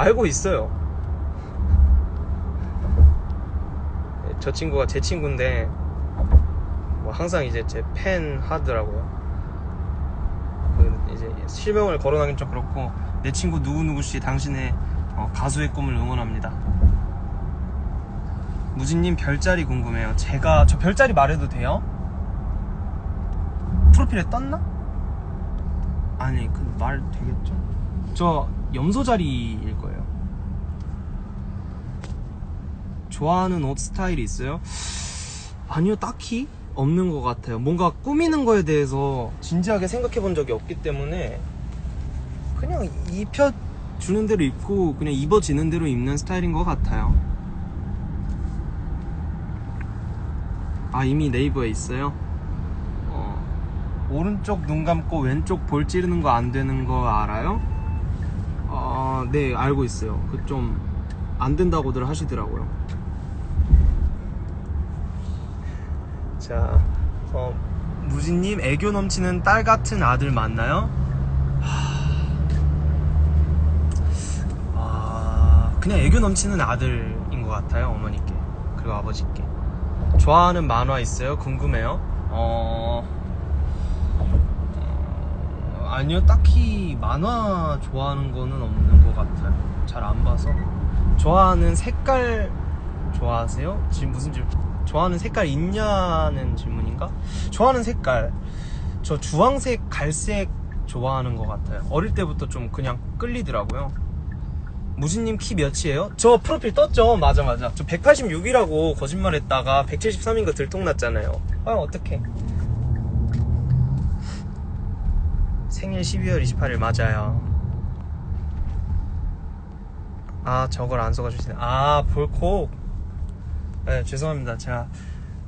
알고 있어요. 네, 저 친구가 제 친구인데 뭐 항상 이제 제 팬 하더라고요. 그 이제 실명을 거론하긴 좀 그렇고 내 친구 누구 누구 씨 당신의 어, 가수의 꿈을 응원합니다. 무진님 별자리 궁금해요. 제가 저 별자리 말해도 돼요? 프로필에 떴나? 아니 그말 되겠죠. 저 염소 자리일 거예요. 좋아하는 옷 스타일이 있어요? 아니요, 딱히 없는 것 같아요. 뭔가 꾸미는 거에 대해서 진지하게 생각해 본 적이 없기 때문에 그냥 입혀 주는 대로 입고 그냥 입어지는 대로 입는 스타일인 것 같아요. 아, 이미 네이버에 있어요? 어, 오른쪽 눈 감고 왼쪽 볼 찌르는 거 안 되는 거 알아요? 아, 네, 알고 있어요. 그 좀 안 된다고들 하시더라고요. 자, 어, 무진님 애교 넘치는 딸 같은 아들 맞나요? 하... 아, 그냥 애교 넘치는 아들인 것 같아요, 어머니께. 그리고 아버지께. 좋아하는 만화 있어요? 궁금해요? 어, 어, 아니요, 딱히 만화 좋아하는 거는 없는 것 같아요. 잘 안 봐서. 좋아하는 색깔 좋아하세요? 지금 무슨 질문? 좋아하는 색깔 있냐는 질문인가? 좋아하는 색깔. 저 주황색, 갈색 좋아하는 것 같아요. 어릴 때부터 좀 그냥 끌리더라고요. 무진님 키 몇이에요? 저 프로필 떴죠? 맞아, 맞아. 저 186이라고 거짓말 했다가 173인 거 들통났잖아요. 아, 어떡해. 생일 12월 28일 맞아요. 아, 저걸 안 써가주시네. 아, 볼콕. 네, 죄송합니다. 제가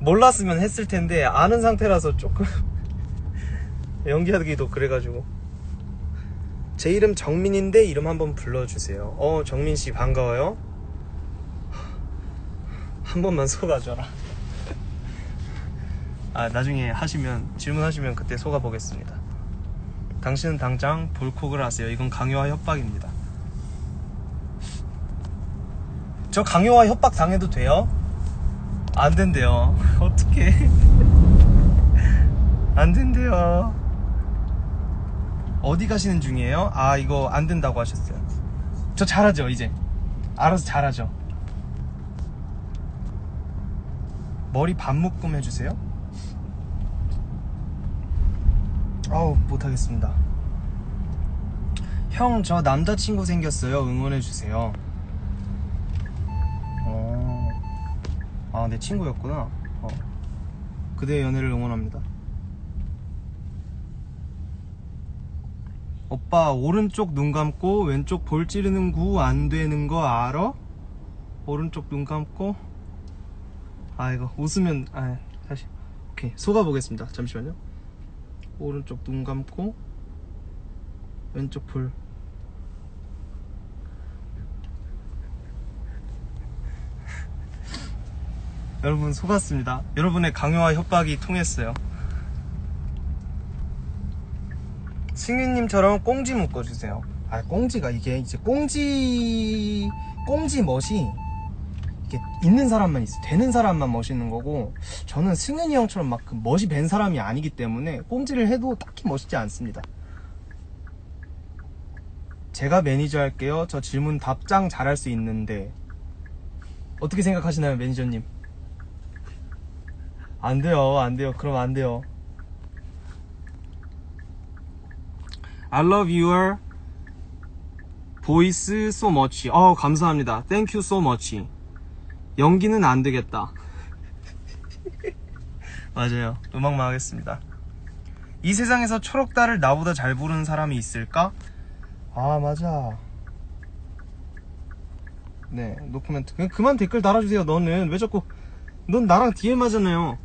몰랐으면 했을 텐데, 아는 상태라서 조금 연기하기도 그래가지고. 제 이름 정민인데 이름 한번 불러주세요. 어, 정민씨 반가워요. 한 번만 속아줘라. 아, 나중에 하시면, 질문하시면 그때 속아보겠습니다. 당신은 당장 볼콕을 하세요. 이건 강요와 협박입니다. 저 강요와 협박 당해도 돼요? 안 된대요. 어떡해. 안 된대요. 어디 가시는 중이에요? 아, 이거 안 된다고 하셨어요. 저 잘하죠, 이제. 알아서 잘하죠. 머리 반묶음 해주세요. 아우, 못하겠습니다. 형, 저 남자친구 생겼어요. 응원해주세요. 어. 아, 내 친구였구나. 어. 그대의 연애를 응원합니다. 오빠, 오른쪽 눈 감고 왼쪽 볼 찌르는 구 안 되는 거 알아? 오른쪽 눈 감고. 아, 이거 웃으면, 아, 다시. 오케이. 속아 보겠습니다. 잠시만요. 오른쪽 눈 감고 왼쪽 볼. 여러분 속았습니다. 여러분의 강요와 협박이 통했어요. 승윤님처럼 꽁지 묶어주세요. 아 꽁지가 이게 이제 꽁지 꽁지 멋이 이게 있는 사람만 있어 되는 사람만 멋있는 거고 저는 승윤이 형처럼 막 그 멋이 밴 사람이 아니기 때문에 꽁지를 해도 딱히 멋있지 않습니다. 제가 매니저 할게요. 저 질문 답장 잘할 수 있는데 어떻게 생각하시나요, 매니저님? 안 돼요, 안 돼요. 그럼 안 돼요. I love your voice so much. 어, 감사합니다. Thank you so much. 연기는 안 되겠다. 맞아요. 음악만 하겠습니다. 이 세상에서 초록달을 나보다 잘 부르는 사람이 있을까? 아, 맞아. 네, 노코멘트. 그냥 그만 댓글 달아주세요, 너는. 왜 자꾸, 넌 나랑 DM 하잖아요.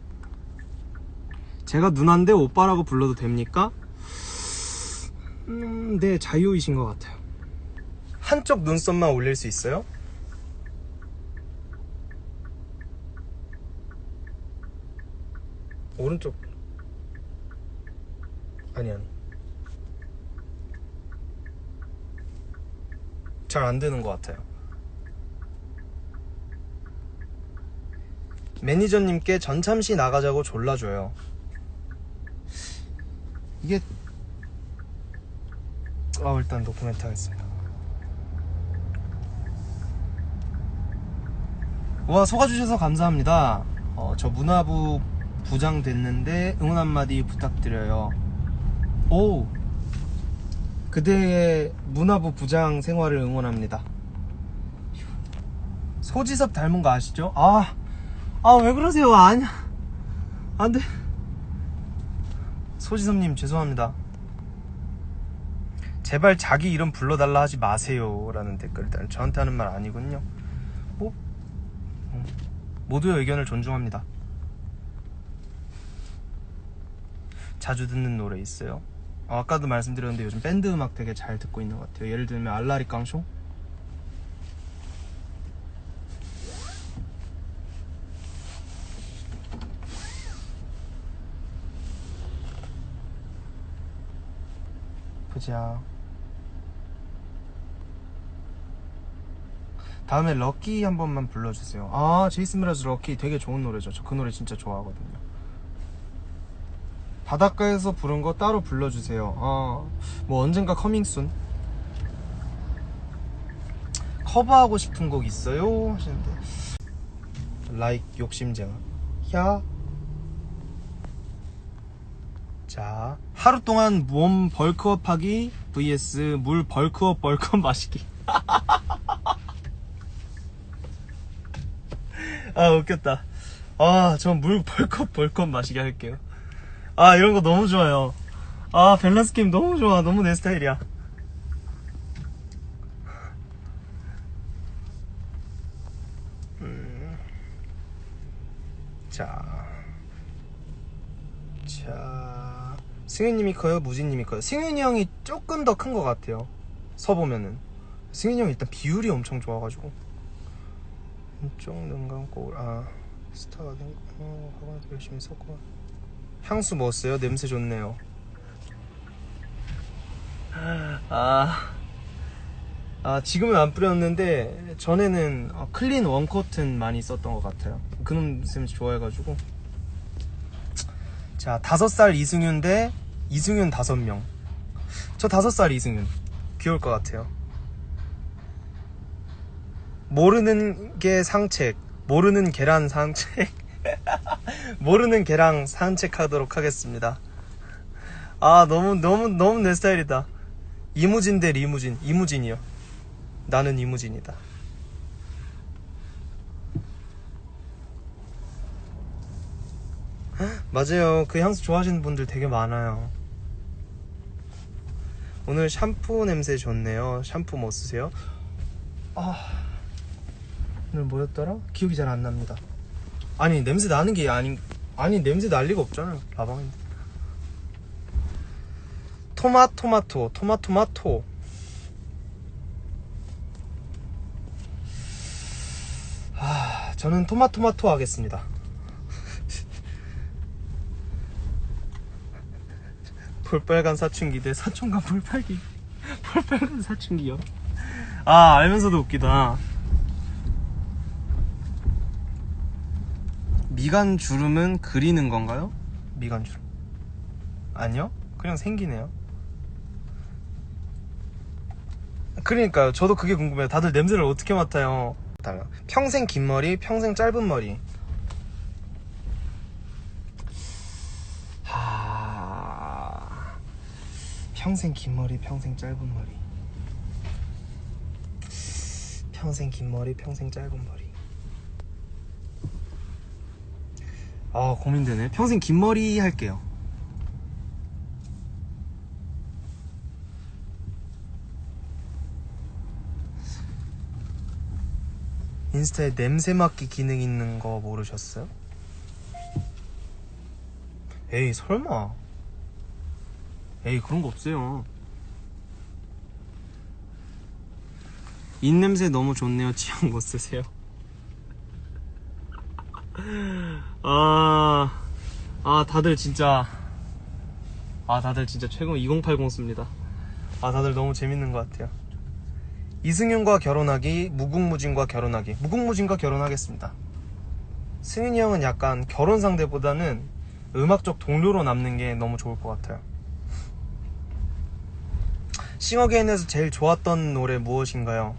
제가 누나인데 오빠라고 불러도 됩니까? 음, 네, 자유이신 것 같아요. 한쪽 눈썹만 올릴 수 있어요? 오른쪽. 아니, 아니. 잘 안 되는 것 같아요. 매니저님께 전참시 나가자고 졸라줘요. 이게 아 일단 노코멘트 하겠습니다. 와 속아주셔서 감사합니다. 어, 저 문화부 부장 됐는데 응원 한마디 부탁드려요. 오 그대의 문화부 부장 생활을 응원합니다. 소지섭 닮은 거 아시죠? 아, 아 왜 그러세요? 아니야, 안 돼. 소지섭님 죄송합니다. 제발 자기 이름 불러달라 하지 마세요 라는 댓글 일단 저한테 하는 말 아니군요. 뭐 음, 모두의 의견을 존중합니다. 자주 듣는 노래 있어요. 어, 아까도 말씀드렸는데 요즘 밴드 음악 되게 잘 듣고 있는 것 같아요. 예를 들면 알라리 깡쇼. 보자. 다음에 럭키 한 번만 불러주세요. 아, 제이슨 브라즈 럭키 되게 좋은 노래죠. 저 그 노래 진짜 좋아하거든요. 바닷가에서 부른 거 따로 불러주세요. 어, 뭐 언젠가 커밍순. 커버하고 싶은 곡 있어요? 하시는데. 라이크 욕심쟁아. 야. 자, 하루 동안 몸 벌크업 하기 vs 물 벌크업 벌크업 마시기. 아, 웃겼다. 아, 전 물 벌컥 벌컥 마시게 할게요. 아, 이런 거 너무 좋아요. 아, 밸런스 게임 너무 좋아. 너무 내 스타일이야. 음. 자. 자. 승윤님이 커요? 무진님이 커요? 승윤이 형이 조금 더 큰 것 같아요. 서 보면은. 승윤이 형이 일단 비율이 엄청 좋아가지고. 한쪽 눈 감고 아 스타가 된 어, 열심히 썼고 향수 뭐 써요? 냄새 좋네요. 아, 아 지금은 안 뿌렸는데 전에는 어, 클린 원 코튼 많이 썼던 것 같아요. 그놈 쌤 좋아해가지고 자 다섯 살 이승윤 대 이승윤 다섯 명. 저 다섯 살 이승윤 귀여울 것 같아요. 모르는 게 상책, 모르는 계란 상책, 모르는 계랑 산책하도록 하겠습니다. 아 너무 너무 너무 내 스타일이다. 이무진 대 리무진, 이무진이요. 나는 이무진이다. 맞아요. 그 향수 좋아하시는 분들 되게 많아요. 오늘 샴푸 냄새 좋네요. 샴푸 뭐 쓰세요? 아. 오늘 뭐였더라? 기억이 잘 안 납니다. 아니 냄새 나는 게 아니 아니 냄새 날 리가 없잖아요. 라방인데. 토마토마토 토마토마토 아 저는 토마토마토 하겠습니다. 볼빨간 사춘기 대 사촌과 볼빨기 볼빨간 사춘기요. 아 알면서도 웃기다. 미간 주름은 그리는 건가요? 미간 주름. 아니요. 그냥 생기네요. 그러니까요. 저도 그게 궁금해요. 다들 냄새를 어떻게 맡아요? 평생 긴 머리, 평생 짧은 머리. 하... 평생 긴 머리, 평생 짧은 머리. 평생 긴 머리, 평생 짧은 머리. 아 고민되네. 평생 긴 머리 할게요. 인스타에 냄새 맡기 기능 있는 거 모르셨어요? 에이 설마. 에이 그런 거 없어요. 입냄새 너무 좋네요. 취향 못 쓰세요 아, 아, 다들 진짜, 아, 다들 진짜 최고 2080 씁니다. 아, 다들 너무 재밌는 것 같아요. 이승윤과 결혼하기, 무궁무진과 결혼하기. 무궁무진과 결혼하겠습니다. 승윤이 형은 약간 결혼 상대보다는 음악적 동료로 남는 게 너무 좋을 것 같아요. 싱어게인에서 제일 좋았던 노래 무엇인가요?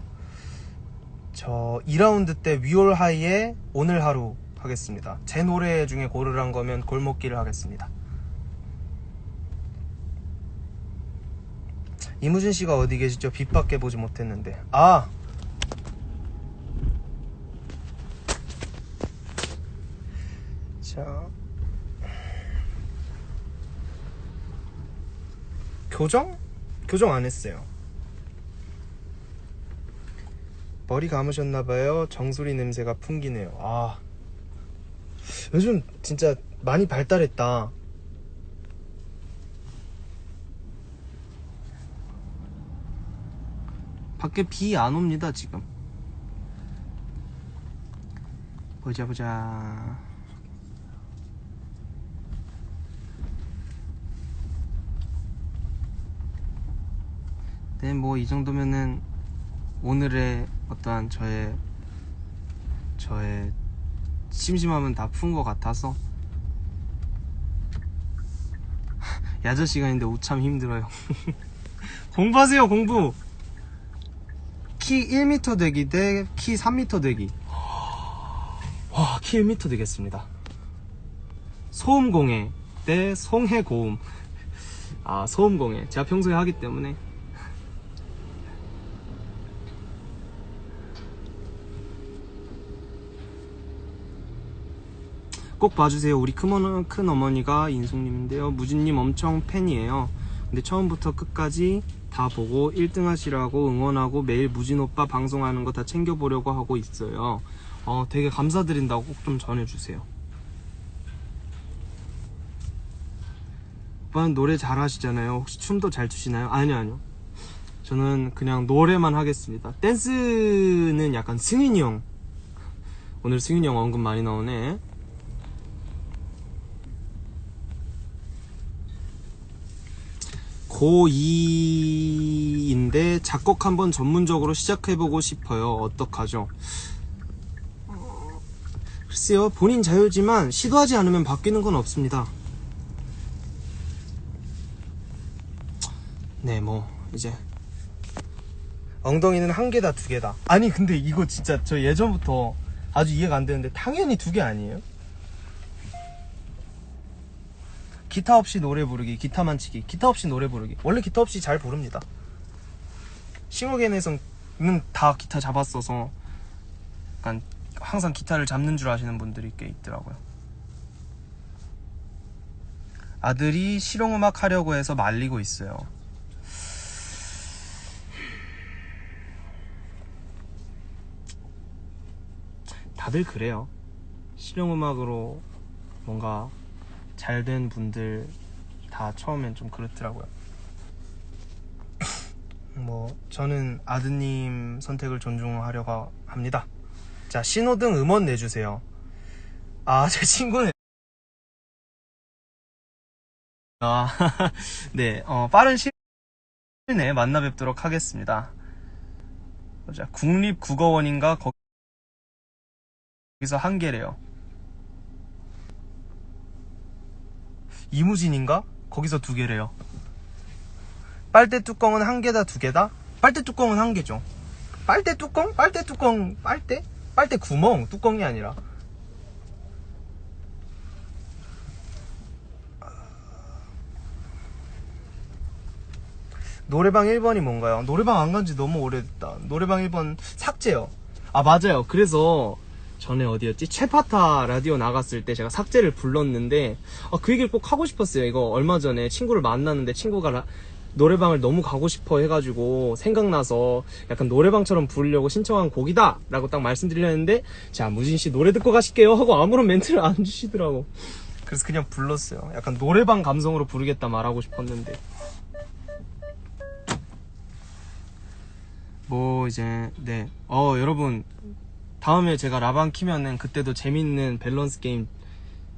저 2라운드 때 위올 하이의 오늘 하루 하겠습니다. 제 노래 중에 고르란 거면 골목길을 하겠습니다. 이무진 씨가 어디 계시죠? 빛밖에 보지 못했는데. 아! 자. 교정? 교정 안 했어요. 머리 감으셨나봐요. 정수리 냄새가 풍기네요. 아. 요즘 진짜 많이 발달했다. 밖에 비 안 옵니다, 지금. 보자, 보자. 네, 뭐, 이 정도면은 오늘의 어떠한 저의, 저의 심심함은 다푼 것 같아서. 야자 시간인데 오참 힘들어요. 공부하세요, 공부! 키 1m 되기 대 키 3m 되기. 와, 키 1m 되겠습니다. 소음공해 대 송해고음. 아, 소음공해. 제가 평소에 하기 때문에. 꼭 봐주세요. 우리 큰어머, 큰어머니가 인숙님인데요. 무진님 엄청 팬이에요. 근데 처음부터 끝까지 다 보고 1등 하시라고 응원하고 매일 무진 오빠 방송하는 거 다 챙겨보려고 하고 있어요. 어, 되게 감사드린다고 꼭 좀 전해주세요. 오빠는 노래 잘 하시잖아요. 혹시 춤도 잘 추시나요? 아니요, 아니요. 저는 그냥 노래만 하겠습니다. 댄스는 약간 승인이 형. 오늘 승인이 형 언급 많이 나오네. 고2인데 작곡 한번 전문적으로 시작해보고 싶어요. 어떡하죠? 어, 글쎄요, 본인 자유지만 시도하지 않으면 바뀌는 건 없습니다. 네, 뭐, 이제. 엉덩이는 한 개다, 두 개다. 아니, 근데 이거 진짜 저 예전부터 아주 이해가 안 되는데, 당연히 두 개 아니에요? 기타 없이 노래 부르기, 기타만 치기, 기타 없이 노래 부르기. 원래 기타 없이 잘 부릅니다. 싱어게인에서는 다 기타 잡았어서 약간 항상 기타를 잡는 줄 아시는 분들이 꽤 있더라고요. 아들이 실용음악 하려고 해서 말리고 있어요. 다들 그래요. 실용음악으로 뭔가 잘 된 분들 다 처음엔 좀 그렇더라고요. 뭐 저는 아드님 선택을 존중하려고 합니다. 자 신호등 음원 내주세요. 아 제 친구는 아, 네, 어, 빠른 시일 내에 만나 뵙도록 하겠습니다. 보자, 국립국어원인가 거기서 한 개래요. 이무진인가? 거기서 두 개래요. 빨대 뚜껑은 한 개다 두 개다? 빨대 뚜껑은 한 개죠. 빨대 뚜껑? 빨대 뚜껑 빨대? 빨대 구멍 뚜껑이 아니라. 노래방 1번이 뭔가요? 노래방 안 간 지 너무 오래됐다. 노래방 1번 삭제요. 아 맞아요. 그래서 전에 어디였지? 최파타 라디오 나갔을 때 제가 삭제를 불렀는데 아, 그 얘기를 꼭 하고 싶었어요. 이거 얼마 전에 친구를 만났는데 친구가 라- 노래방을 너무 가고 싶어 해가지고 생각나서 약간 노래방처럼 부르려고 신청한 곡이다! 라고 딱 말씀드리려는데 자 무진씨 노래 듣고 가실게요 하고 아무런 멘트를 안 주시더라고 그래서 그냥 불렀어요 약간 노래방 감성으로 부르겠다 말하고 싶었는데 뭐 이제 네어 여러분 다음에 제가 라방 키면은 그때도 재밌는 밸런스 게임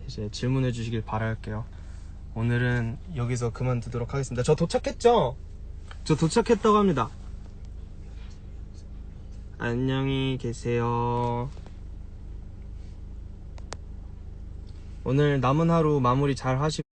이제 질문해 주시길 바랄게요. 오늘은 여기서 그만두도록 하겠습니다. 저 도착했죠? 저 도착했다고 합니다. 안녕히 계세요. 오늘 남은 하루 마무리 잘 하시고